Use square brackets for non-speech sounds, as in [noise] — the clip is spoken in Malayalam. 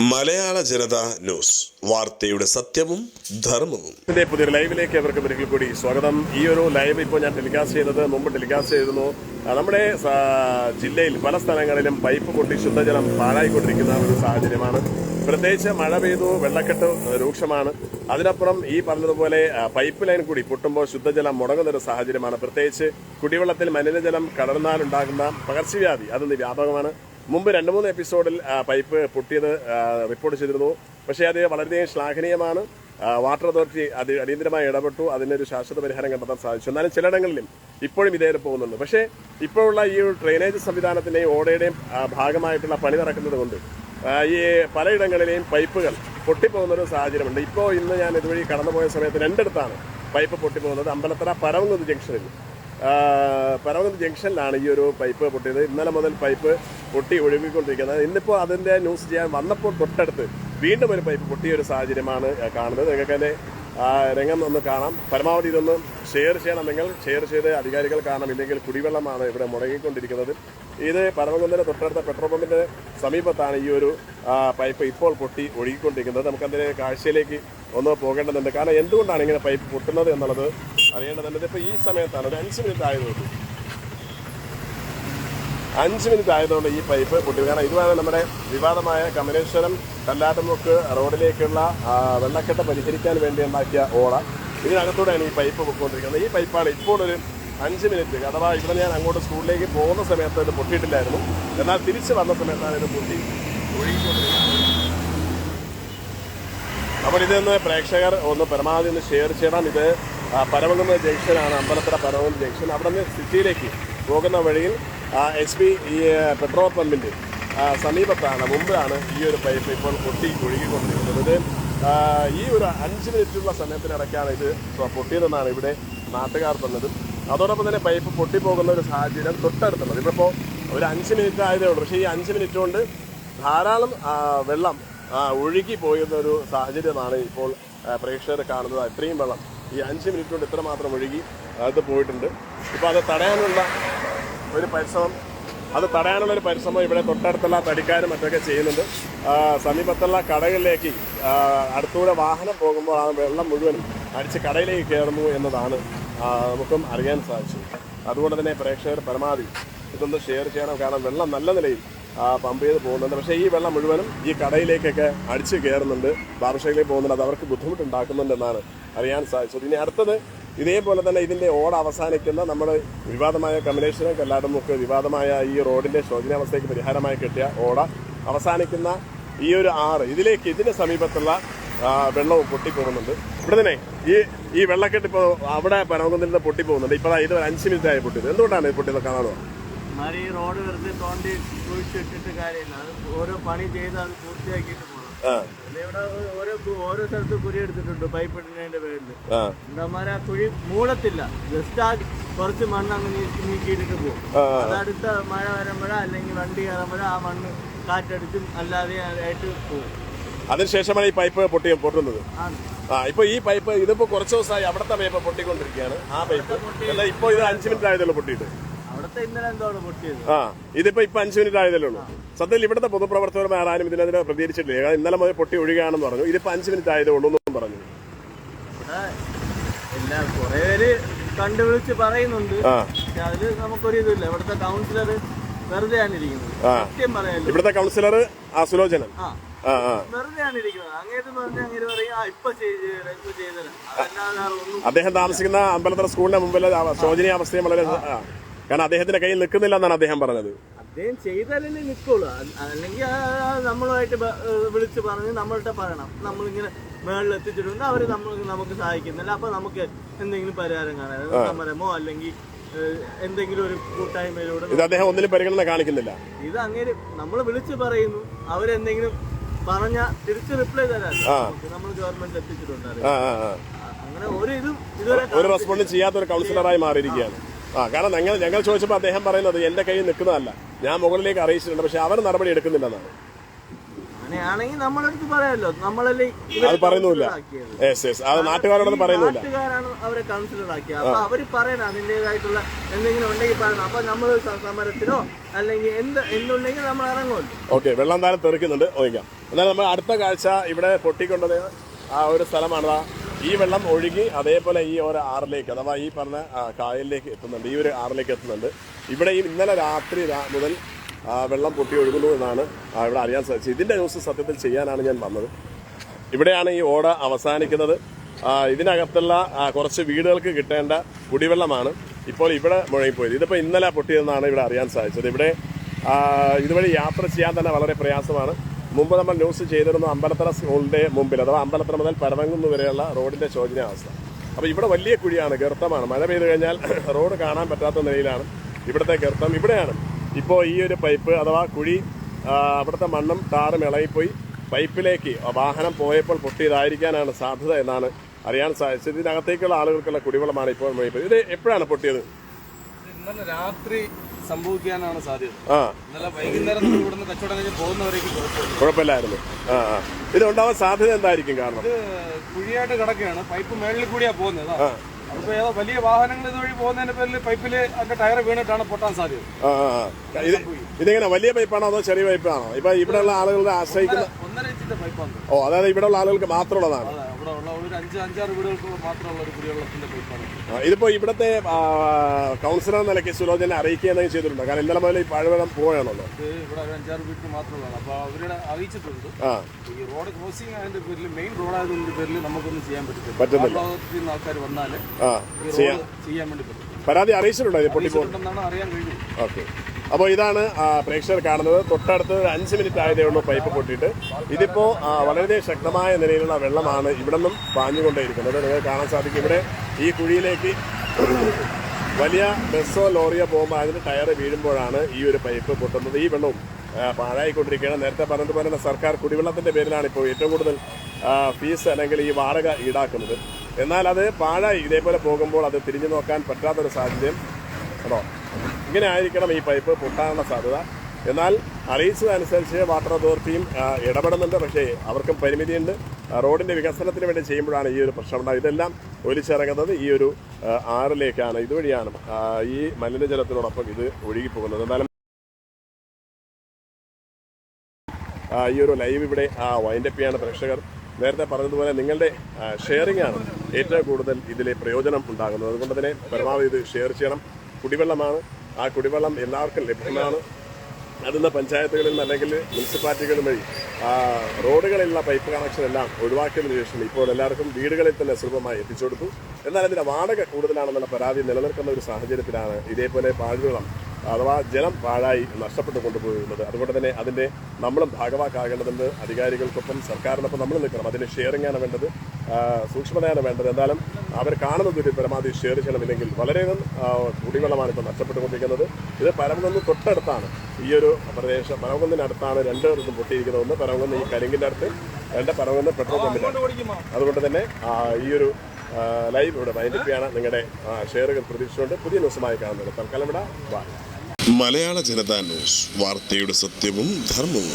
മലയാള ജനത ന്യൂസ്. വാർത്തയുടെ സത്യവും ധർമ്മവും. പുതിയൊരു ലൈവിലേക്ക് അവർക്ക് ഒരിക്കൽ കൂടി സ്വാഗതം. ഈ ഒരു ലൈവ് ഇപ്പോൾ ഞാൻ ടെലികാസ്റ്റ് ചെയ്തത് മുമ്പ് ടെലികാസ്റ്റ് ചെയ്തിരുന്നു. നമ്മുടെ ജില്ലയിൽ പല സ്ഥലങ്ങളിലും പൈപ്പ് പൊട്ടി ശുദ്ധജലം പാഴായിക്കൊണ്ടിരിക്കുന്ന ഒരു സാഹചര്യമാണ്. പ്രത്യേകിച്ച് മഴ പെയ്തു വെള്ളക്കെട്ട് രൂക്ഷമാണ്. അതിനപ്പുറം ഈ പറഞ്ഞതുപോലെ പൈപ്പ് ലൈൻ കൂടി പൊട്ടുമ്പോൾ ശുദ്ധജലം മുടങ്ങുന്ന ഒരു സാഹചര്യമാണ്. പ്രത്യേകിച്ച് കുടിവെള്ളത്തിൽ മലിനജലം കടന്നാലുണ്ടാകുന്ന പകർച്ചവ്യാധി അതൊന്ന് വ്യാപകമാണ്. മുമ്പ് രണ്ട് മൂന്ന് എപ്പിസോഡിൽ പൈപ്പ് പൊട്ടിയത് റിപ്പോർട്ട് ചെയ്തിരുന്നു. പക്ഷേ അത് വളരെയധികം ശ്ലാഘനീയമാണ്. വാട്ടർ അതോറിറ്റി അത് അടിയന്തരമായി ഇടപെട്ടു. അതിനൊരു ശാശ്വത പരിഹാരം കണ്ടെത്താൻ സാധിച്ചു. എന്നാലും ചിലയിടങ്ങളിലും ഇപ്പോഴും ഇതേ പോകുന്നുണ്ട്. പക്ഷേ ഇപ്പോഴുള്ള ഈ ഡ്രെയിനേജ് സംവിധാനത്തിന്റെയും ഓടയുടെയും ഭാഗമായിട്ടുള്ള പണി നടക്കുന്നത് കൊണ്ട് ഈ പലയിടങ്ങളിലെയും പൈപ്പുകൾ പൊട്ടിപ്പോകുന്നൊരു സാഹചര്യമുണ്ട്. ഇപ്പോൾ ഇന്ന് ഞാൻ ഇതുവഴി കടന്നുപോയ സമയത്ത് രണ്ടിടത്താണ് പൈപ്പ് പൊട്ടിപ്പോകുന്നത്. അമ്പലത്തറ പരവുന്നത് ജംഗ്ഷനിൽ. പരവകുന്ന് ജംഗ്ഷനിലാണ് ഈ ഒരു പൈപ്പ് പൊട്ടിയത്. ഇന്നലെ മുതൽ പൈപ്പ് പൊട്ടി ഒഴുകിക്കൊണ്ടിരിക്കുന്നത്. ഇന്നിപ്പോൾ അതിന്റെ ന്യൂസ് ചെയ്യാൻ വന്നപ്പോൾ തൊട്ടടുത്ത് വീണ്ടും ഒരു പൈപ്പ് പൊട്ടിയ ഒരു സാഹചര്യമാണ് കാണുന്നത്. നിങ്ങൾക്ക് അതിന്റെ രംഗം ഒന്ന് കാണാം. പരമാവധി ഇതൊന്ന് ഷെയർ ചെയ്യണമെങ്കിൽ ഷെയർ ചെയ്ത് അധികാരികൾ കാണാം ഇല്ലെങ്കിൽ കുടിവെള്ളമാണ് ഇവിടെ മുടങ്ങിക്കൊണ്ടിരിക്കുന്നത്. ഇത് പരമകുന്നതിന് തൊട്ടടുത്ത പെട്രോൾ പമ്പിന്റെ സമീപത്താണ് ഈ ഒരു പൈപ്പ് ഇപ്പോൾ പൊട്ടി ഒഴുകിക്കൊണ്ടിരിക്കുന്നത്. നമുക്കതിന്റെ കാഴ്ചയിലേക്ക് ഒന്ന് പോകേണ്ടതുണ്ട്. കാരണം എന്തുകൊണ്ടാണ് ഇങ്ങനെ പൈപ്പ് പൊട്ടുന്നത് എന്നുള്ളത് അറിയേണ്ടതുണ്ട്. ഇതിപ്പോൾ ഈ സമയത്താണ് ഒരു അഞ്ച് മിനിറ്റ് ആയതുകൊണ്ട് അഞ്ച് മിനിറ്റ് ആയതുകൊണ്ട് ഈ പൈപ്പ് പൊട്ടി കാരണം ഇതുമാണ് നമ്മുടെ വിവാദമായ കമലേശ്വരം കല്ലാട്ടുമുക്ക് റോഡിലേക്കുള്ള വെള്ളക്കെട്ട് പരിഹരിക്കാൻ വേണ്ടി ഉണ്ടാക്കിയ ഓട. ഇതിനകത്തൂടെയാണ് ഈ പൈപ്പ് പൊക്കൊണ്ടിരിക്കുന്നത് ഈ പൈപ്പാണ് ഇപ്പോൾ ഒരു അഞ്ച് മിനിറ്റ് അഥവാ ഇവിടെ ഞാൻ അങ്ങോട്ട് സ്കൂളിലേക്ക് പോകുന്ന സമയത്ത് ഇത് പൊട്ടിയിട്ടില്ലായിരുന്നു. എന്നാൽ തിരിച്ച് വന്ന സമയത്താണ് ഇത് പൊട്ടി അപ്പോൾ ഇതൊന്ന് പ്രേക്ഷകർ ഒന്ന് പരമാവധി ഒന്ന് ഷെയർ ചെയ്യണം. ഇത് പരമകുന്ന് ജംഗ്ഷനാണ് അമ്പലത്തറ പരമകുന്ന് ജംഗ്ഷൻ. അവിടെ നിന്ന് സിറ്റിയിലേക്ക് പോകുന്ന വഴിയിൽ എച്ച് പി ഈ പെട്രോൾ പമ്പിന്റെ സമീപത്താണ് മുമ്പാണ് ഈ ഒരു പൈപ്പ് ഇപ്പോൾ പൊട്ടി ഒഴുകിക്കൊണ്ടിരിക്കുന്നത് ഈ ഒരു അഞ്ച് മിനിറ്റുള്ള സമയത്തിനിടയ്ക്കാണ് ഇത് പൊട്ടിയതെന്നാണ് ഇവിടെ നാട്ടുകാർ പറഞ്ഞത്. അതോടൊപ്പം തന്നെ പൈപ്പ് പൊട്ടിപ്പോകുന്ന ഒരു സാഹചര്യം തൊട്ടടുത്തുള്ളത്. ഇപ്പോൾ ഒരു അഞ്ച് മിനിറ്റ് ആയതേ ഉള്ളൂ. പക്ഷേ ഈ അഞ്ച് മിനിറ്റ് കൊണ്ട് ധാരാളം വെള്ളം ഒഴുകി പോയിരുന്ന ഒരു സാഹചര്യമാണ് ഇപ്പോൾ പ്രേക്ഷകർ കാണുന്നത്. ഇത്രയും വെള്ളം ഈ അഞ്ച് മിനിറ്റ് കൊണ്ട് ഇത്ര മാത്രം ഒഴുകി അത് പോയിട്ടുണ്ട്. ഇപ്പോൾ അത് തടയാനുള്ള ഒരു പരിശ്രമം അത് തടയാനുള്ള ഒരു പരിശ്രമം ഇവിടെ തൊട്ടടുത്തുള്ള തടിക്കാരും മറ്റൊക്കെ ചെയ്യുന്നുണ്ട്. സമീപത്തുള്ള കടകളിലേക്ക് അടുത്തൂടെ വാഹനം പോകുമ്പോൾ ആ വെള്ളം മുഴുവനും അടിച്ച് കടയിലേക്ക് കയറുന്നു എന്നതാണ് നമുക്കും അറിയാൻ സാധിച്ചത്. അതുകൊണ്ട് തന്നെ പ്രേക്ഷകർ പരമാവധി ഇതൊന്ന് ഷെയർ ചെയ്യണം. കാരണം വെള്ളം നല്ല നിലയിൽ പമ്പ് ചെയ്ത് പോകുന്നുണ്ട്. പക്ഷേ ഈ വെള്ളം മുഴുവനും ഈ കടയിലേക്കൊക്കെ അടിച്ച് കയറുന്നുണ്ട്. ബാർഷയിലേക്ക് പോകുന്നുണ്ട്. അത് അവർക്ക് ബുദ്ധിമുട്ടുണ്ടാക്കുന്നുണ്ടെന്നാണ് അറിയാൻ സാധിച്ചത് ഇനി അടുത്തത് ഇതേപോലെ തന്നെ ഇതിന്റെ ഓട അവസാനിക്കുന്ന നമ്മുടെ വിവാദമായ കമലേശ്വരം കല്ലാടമുക്ക് വിവാദമായ ഈ റോഡിന്റെ ശോചനാവസ്ഥയ്ക്ക് പരിഹാരമായി കിട്ടിയ ഓട അവസാനിക്കുന്ന ഈ ഒരു ആറ് ഇതിലേക്ക് ഇതിന് സമീപത്തുള്ള വെള്ളവും പൊട്ടിപ്പോകുന്നുണ്ട്. ഇവിടെ തന്നെ ഈ ഈ വെള്ളക്കെട്ട് ഇപ്പോൾ അവിടെ പനവകുന്നിൽ നിന്ന് പൊട്ടിപ്പോകുന്നുണ്ട്. ഇപ്പോൾ ഇത് ഒരു അഞ്ച് മിനിറ്റ് ആയി പൊട്ടിയത്. എന്തുകൊണ്ടാണ് ഇത് പൊട്ടിയത് കാണാതെ ഈ റോഡ് വെറുതെ തോണ്ടി കുഴിച്ചിട്ടിട്ട് കാര്യമില്ല. അത് ഓരോ പണി ചെയ്ത് അത് പൂർത്തിയാക്കിയിട്ട് ഇവിടെ ഓരോ ഓരോ സ്ഥലത്ത് കുഴി എടുത്തിട്ടുണ്ട് പൈപ്പ് ഇടുന്നതിന്റെ പേരിൽ എന്താമാര് ആ കുഴി മൂടത്തില്ല. ജസ്റ്റ് ആ കുറച്ച് മണ്ണ് അങ്ങ് നീക്കി നീക്കിയിട്ടിട്ട് പോകും അത് അടുത്ത മഴ വരുമ്പോഴോ അല്ലെങ്കിൽ വണ്ടി കയറുമ്പോഴോ ആ മണ്ണ് കാറ്റടിച്ചും അല്ലാതെ ആയിട്ട് പോകും അതിനുശേഷമാണ് ഈ പൈപ്പ് പൊട്ടി പൊട്ടുന്നത്. ആ ഇപ്പൊ ഈ പൈപ്പ് ഇതിപ്പോ കുറച്ച് ദിവസമായി അവിടത്തെ പൈപ്പ് പൊട്ടിക്കൊണ്ടിരിക്കുകയാണ്. ആ പൈപ്പ് എന്നാൽ ഇപ്പൊ ഇത് അഞ്ച് മിനിറ്റ് ആയതുള്ളൂ പൊട്ടിയിട്ട്. ആ ഇതിപ്പോ ഇപ്പൊ അഞ്ച് മിനിറ്റ് ആയതല്ലേ ഉള്ളൂ സത്യത്തിൽ ഇവിടുത്തെ പൊതുപ്രവർത്തകർ ആരാനും ഇതിനെതിരെ പ്രതികരിച്ചിട്ടില്ല. ഇന്നലെ മുതൽ പൊട്ടി ഒഴുകുകയാണെന്ന് പറഞ്ഞു. ഇതിപ്പോ അഞ്ച് മിനിറ്റ് ആയതേ ഉള്ളൂ എന്നും പറഞ്ഞു. കുറെ പേര് കണ്ടുവിളിച്ച് പറയുന്നുണ്ട്. പക്ഷെ അതിൽ നമുക്കൊരു ഇതില്ല ഇവിടുത്തെ കൗൺസിലർ വെറുതെയാണ് ഇരിക്കുന്നത് സത്യം പറയാലോ ഇവിടുത്തെ കൗൺസിലർ ആ ആ. ആ ആ. വെറുതെയാണ് ഇരിക്കുന്നത് അങ്ങേത് പറഞ്ഞ അങ്ങനെ പറയും ഇപ്പൊ ചെയ്ത് അതല്ലാതെ ഒന്നും അദ്ദേഹം താമസിക്കുന്ന അമ്പലത്തറ സ്കൂളിന്റെ മുമ്പിലെ ശോചനീയ അവസ്ഥയും വളരെ. കാരണം അദ്ദേഹത്തിന്റെ കയ്യിൽ നിൽക്കുന്നില്ല എന്നാണ് അദ്ദേഹം പറഞ്ഞത്. അദ്ദേഹം ചെയ്താലല്ലേ നിൽക്കുള്ളൂ. അല്ലെങ്കിൽ നമ്മളുമായിട്ട് വിളിച്ച് പറഞ്ഞ് നമ്മളുടെ പറയണം നമ്മളിങ്ങനെ മേളിൽ എത്തിച്ചിട്ടുണ്ട്. അവർ നമ്മൾ നമുക്ക് സഹായിക്കുന്നില്ല. അപ്പൊ നമുക്ക് എന്തെങ്കിലും പരിഹാരം കാണാൻ സമരമോ അല്ലെങ്കിൽ എന്തെങ്കിലും ഒരു കൂട്ടായ്മയിലൂടെ ഇത് അദ്ദേഹം ഒന്നിലും പരിഗണന കാണിക്കുന്നില്ല. ഇത് അങ്ങനെ നമ്മൾ വിളിച്ച് പറയുന്നു. അവരെന്തെങ്കിലും പറഞ്ഞ തിരിച്ച് റിപ്ലൈ തരാൻ നമ്മൾ ഗവൺമെന്റ് എത്തിച്ചിട്ടുണ്ട്. അങ്ങനെ ഒരു ഇതും ഇതുവരെ ഒരു റെസ്പോണ്ട് ചെയ്യാത്ത ഒരു കൗൺസിലറായി മാറിയിരിക്കുകയാണ്. ആ കാരണം ഞങ്ങൾ ഞങ്ങൾ ചോദിച്ചപ്പോൾ അദ്ദേഹം പറയുന്നത് എന്റെ കയ്യിൽ നിൽക്കുന്നതല്ല. ഞാൻ മുകളിലേക്ക് അറിയിച്ചിട്ടുണ്ട് പക്ഷെ അവർ നടപടി എടുക്കുന്നില്ലെന്നാണ്. അങ്ങനെയാണെങ്കിൽ പറയാമല്ലോ നമ്മളല്ലേ അത് പറയുന്നില്ല യെസ് യെസ് അത് നാട്ടുകാരോടൊന്നും പറയുന്നില്ല നാട്ടുകാരാണ് അവരെ കൺസിഡർ ആക്കിയത്. അപ്പൊ അവർ പറയണം അതിന്റേതായിട്ടുള്ള എന്തെങ്കിലും ഉണ്ടെങ്കിൽ പറയണം. അപ്പൊ നമ്മൾ സമരത്തിനോ അല്ലെങ്കിൽ എന്ത് എന്തുണ്ടെങ്കിൽ നമ്മൾ ഇറങ്ങുമല്ലോ. ഓക്കെ വെള്ളം താരം തെറിക്കുന്നുണ്ട്. ഓയിക്കാം എന്നാൽ നമ്മൾ അടുത്ത കാഴ്ച ഇവിടെ പൊട്ടിക്കൊണ്ടത് ആ ഒരു സ്ഥലമാണ് ഈ വെള്ളം ഒഴുകി അതേപോലെ ഈ ഒരു ആറിലേക്ക് അഥവാ ഈ പറഞ്ഞ കായലിലേക്ക് എത്തുന്നുണ്ട്. ഈ ഒരു ആറിലേക്ക് എത്തുന്നുണ്ട്. ഇവിടെ ഈ ഇന്നലെ രാത്രി മുതൽ വെള്ളം പൊട്ടി ഒഴുകുന്നു എന്നാണ് ഇവിടെ അറിയാൻ സാധിച്ചത് ഇതിന്റെ ന്യൂസ് സത്യത്തിൽ ചെയ്യാനാണ് ഞാൻ വന്നത്. ഇവിടെയാണ് ഈ ഓട അവസാനിക്കുന്നത്. ഇതിനകത്തുള്ള കുറച്ച് വീടുകൾക്ക് കിട്ടേണ്ട കുടിവെള്ളമാണ് ഇപ്പോൾ ഇവിടെ മുഴങ്ങിപ്പോയത്. ഇതിപ്പോൾ ഇന്നലെ പൊട്ടിയതെന്നാണ് ഇവിടെ അറിയാൻ സാധിച്ചത്. ഇവിടെ ഇതുവഴി യാത്ര ചെയ്യാൻ തന്നെ വളരെ പ്രയാസമാണ്. മുമ്പ് നമ്മൾ ന്യൂസ് ചെയ്തിരുന്ന അമ്പലത്തറ സ്കൂളിന്റെ മുമ്പിൽ അഥവാ അമ്പലത്തറ മുതൽ പരവങ്ങുന്ന വരെയുള്ള റോഡിന്റെ ശോചനീയാവസ്ഥ അപ്പോൾ ഇവിടെ വലിയ കുഴിയാണ് ഗർത്തമാണ്. മഴ പെയ്തു കഴിഞ്ഞാൽ [laughs] റോഡ് കാണാൻ പറ്റാത്ത നിലയിലാണ് ഇവിടുത്തെ ഗർത്തം ഇവിടെയാണ്. ഇപ്പോൾ ഈ ഒരു പൈപ്പ് അഥവാ കുഴി അവിടുത്തെ മണ്ണും ടാറും ഇളകിപ്പോയി. പൈപ്പിലേക്ക് വാഹനം പോയപ്പോൾ പൊട്ടിയതായിരിക്കാനാണ് സാധ്യത എന്നാണ് അറിയാൻ സാധിച്ചത് ഇതിനകത്തേക്കുള്ള ആളുകൾക്കുള്ള കുടിവെള്ളമാണ് ഇപ്പോൾ ഇത് എപ്പോഴാണ് പൊട്ടിയത്? ഇന്നലെ രാത്രി സംഭവിക്കാനാണ് സാധ്യത. ഇന്നലെ വൈകുന്നേരം കച്ചവടം കഴിഞ്ഞ് പോകുന്നവരേക്ക് കുഴപ്പമില്ലായിരുന്നു. ആ ഇത് ഉണ്ടാവാൻ സാധ്യത എന്തായിരിക്കും കാരണം? ഇത് കുഴിയായിട്ട് കിടക്കുകയാണ്. പൈപ്പ് മേളിൽ കൂടിയാ പോകുന്നത് അപ്പൊ ഏതോ വലിയ വാഹനങ്ങൾ ഇതുവഴി പോകുന്നതിന്റെ പേരിൽ പൈപ്പിൽ അതിന്റെ ടയർ വീണിട്ടാണ് പൊട്ടാൻ സാധ്യത. ഇതെങ്ങനെ വലിയ പൈപ്പാണോ അതോ ചെറിയ പൈപ്പാണോ? ഇപ്പൊ ഇവിടെയുള്ള ആളുകളുടെ ആശ്രയിക്കുന്ന ഒന്നര ഇഞ്ചിന്റെ പൈപ്പാണ്. ഓ അതായത് ഇവിടെയുള്ള ആളുകൾക്ക് മാത്രമുള്ളതാണ്. ഉള്ള ഒരു അഞ്ച് അഞ്ചാറ് വീടുകൾക്ക് മാത്രമുള്ള ഒരു കുടിവെള്ളത്തിന്റെ പൈപ്പാണ്. ആ, ഇതിപ്പോ ഇവിടത്തെ കൗൺസിലർ നിലയ്ക്ക് സുലോചനെ അറിയിക്കുക എന്നൊക്കെ ചെയ്തിട്ടുണ്ട്. കാരണം ഇന്നലെ മുതൽ ഈ പഴവെള്ളം പോയാണല്ലോ ഇത് ഇവിടെ ഒരു അഞ്ചാറ് വീട്ടിൽ മാത്രമുള്ളതാണ്. അപ്പൊ അവരുടെ അറിയിച്ചിട്ടുണ്ട്. ഈ റോഡ് ക്രോസിംഗ് അതിന്റെ പേരിൽ മെയിൻ റോഡായതിന്റെ പേരിൽ നമുക്കൊന്നും ചെയ്യാൻ പറ്റില്ല പറ്റുന്നില്ല. ആ ഭാഗത്ത് നിന്ന് ആൾക്കാർ വന്നാൽ ആ ഈ റോഡ് ചെയ്യാൻ വേണ്ടി പറ്റും. പരാതി അറിയിച്ചിട്ടുണ്ടോ അറിയാൻ കഴിഞ്ഞു ഓക്കെ. അപ്പോൾ ഇതാണ് പ്രേക്ഷകർ കാണുന്നത്. തൊട്ടടുത്ത് ഒരു അഞ്ച് മിനിറ്റ് ആയതേ ഉള്ളൂ പൈപ്പ് പൊട്ടിയിട്ട്. ഇതിപ്പോൾ വളരെ ശക്തമായ നിലയിലുള്ള വെള്ളമാണ് ഇവിടെ നിന്നും പാഞ്ഞുകൊണ്ടേയിരിക്കുന്നത് നിങ്ങൾക്ക് കാണാൻ സാധിക്കും. ഇവിടെ ഈ കുഴിയിലേക്ക് വലിയ ബസ്സോ ലോറിയോ പോകുമ്പോൾ അതിന് ടയർ വീഴുമ്പോഴാണ് ഈ ഒരു പൈപ്പ് പൊട്ടുന്നത്. ഈ വെള്ളവും പാഴായിക്കൊണ്ടിരിക്കുകയാണ്. നേരത്തെ പറഞ്ഞതുപോലെ തന്നെ സർക്കാർ കുടിവെള്ളത്തിന്റെ പേരിലാണ് ഇപ്പോൾ ഏറ്റവും കൂടുതൽ ഫീസ് അല്ലെങ്കിൽ ഈ വാടക ഈടാക്കുന്നത്. എന്നാൽ അത് പാഴായി ഇതേപോലെ പോകുമ്പോൾ അത് തിരിഞ്ഞു നോക്കാൻ പറ്റാത്തൊരു സാഹചര്യം. കേട്ടോ ഇങ്ങനെ ആയിരിക്കണം ഈ പൈപ്പ് പൊട്ടാനുള്ള സാധ്യത. എന്നാൽ അറിയിച്ചതനുസരിച്ച് വാട്ടർ അതോറിറ്റിയും ഇടപെടുന്നുണ്ട്. പക്ഷേ അവർക്കും പരിമിതിയുണ്ട്. റോഡിന്റെ വികസനത്തിന് വേണ്ടി ചെയ്യുമ്പോഴാണ് ഈ ഒരു പ്രശ്നം ഉണ്ടാകുന്നത് ഇതെല്ലാം ഒലിച്ചിറങ്ങുന്നത് ഈ ഒരു ആറിലേക്കാണ്. ഇതുവഴിയാണ് ഈ മലിനജലത്തിനോടൊപ്പം ഇത് ഒഴുകിപ്പോകുന്നത്. എന്നാലും ഈ ഒരു ലൈവ് ഇവിടെ വൈൻഡപ്പ് ചെയ്യാണ് പ്രേക്ഷകർ. നേരത്തെ പറഞ്ഞതുപോലെ നിങ്ങളുടെ ഷെയറിംഗ് ആണ് ഏറ്റവും കൂടുതൽ ഇതിലെ പ്രയോജനം ഉണ്ടാകുന്നത്. അതുകൊണ്ട് തന്നെ പരമാവധി ഇത് ഷെയർ ചെയ്യണം. കുടിവെള്ളമാണ് ആ കുടിവെള്ളം എല്ലാവർക്കും ലഭ്യമാണ്. അതിന്ന് പഞ്ചായത്തുകളിൽ നിന്ന് അല്ലെങ്കിൽ മുനിസിപ്പാലിറ്റികൾ വഴി റോഡുകളിലുള്ള പൈപ്പ് കണക്ഷൻ എല്ലാം ഒഴിവാക്കിയതിനു ശേഷം ഇപ്പോൾ എല്ലാവർക്കും വീടുകളിൽ തന്നെ സുലഭമായി എത്തിച്ചു കൊടുത്തു എന്നാൽ അതിന്റെ വാടക കൂടുതലാണെന്നുള്ള പരാതി നിലനിൽക്കുന്ന ഒരു സാഹചര്യത്തിലാണ് ഇതേപോലെ പാഴ്വെള്ളം അഥവാ ജലം പാഴായി നഷ്ടപ്പെട്ടു കൊണ്ടുപോകുന്നത്. അതുകൊണ്ട് തന്നെ അതിന്റെ നമ്മളും ഭാഗവാക്കാകേണ്ടതുണ്ട്. അധികാരികൾക്കൊപ്പം സർക്കാരിനൊപ്പം നമ്മൾ നിൽക്കണം. അതിന് ഷെയറിംഗ് ആണ് വേണ്ടത്. സൂക്ഷ്മതയാണ് വേണ്ടത്. എന്തായാലും അവർ കാണുന്നത് ഒരു പരമാവധി ഷെയർ ചെയ്യണം ഇല്ലെങ്കിൽ വളരെയധികം കുടിവെള്ളമാണ് ഇപ്പോൾ നഷ്ടപ്പെട്ടുകൊണ്ടിരിക്കുന്നത്. ഇത് പരമകുന്ന് തൊട്ടടുത്താണ്. ഈ ഒരു പ്രദേശം പരമകുന്നിനടുത്താണ് രണ്ട് ഇതും പൊട്ടിയിരിക്കുന്നത്. ഒന്ന് പരമകുന്ന് ഈ കരിങ്കിന്റെ അടുത്ത് രണ്ട് പരമകുന്ന് പെട്രോൾ അടുത്ത്. അതുകൊണ്ട് തന്നെ ഈ ഒരു ലൈവ് ഇവിടെ വൈകിപ്പിയാണ് നിങ്ങളുടെ ഷെയറുകൾ പ്രതീക്ഷിച്ചുകൊണ്ട് പുതിയ ന്യൂസുമായി കാണുന്നത്. തൽക്കാലം ഇവിടെ മലയാള ജനതാ ന്യൂസ് വാർത്തയുടെ സത്യവും ധർമ്മവും.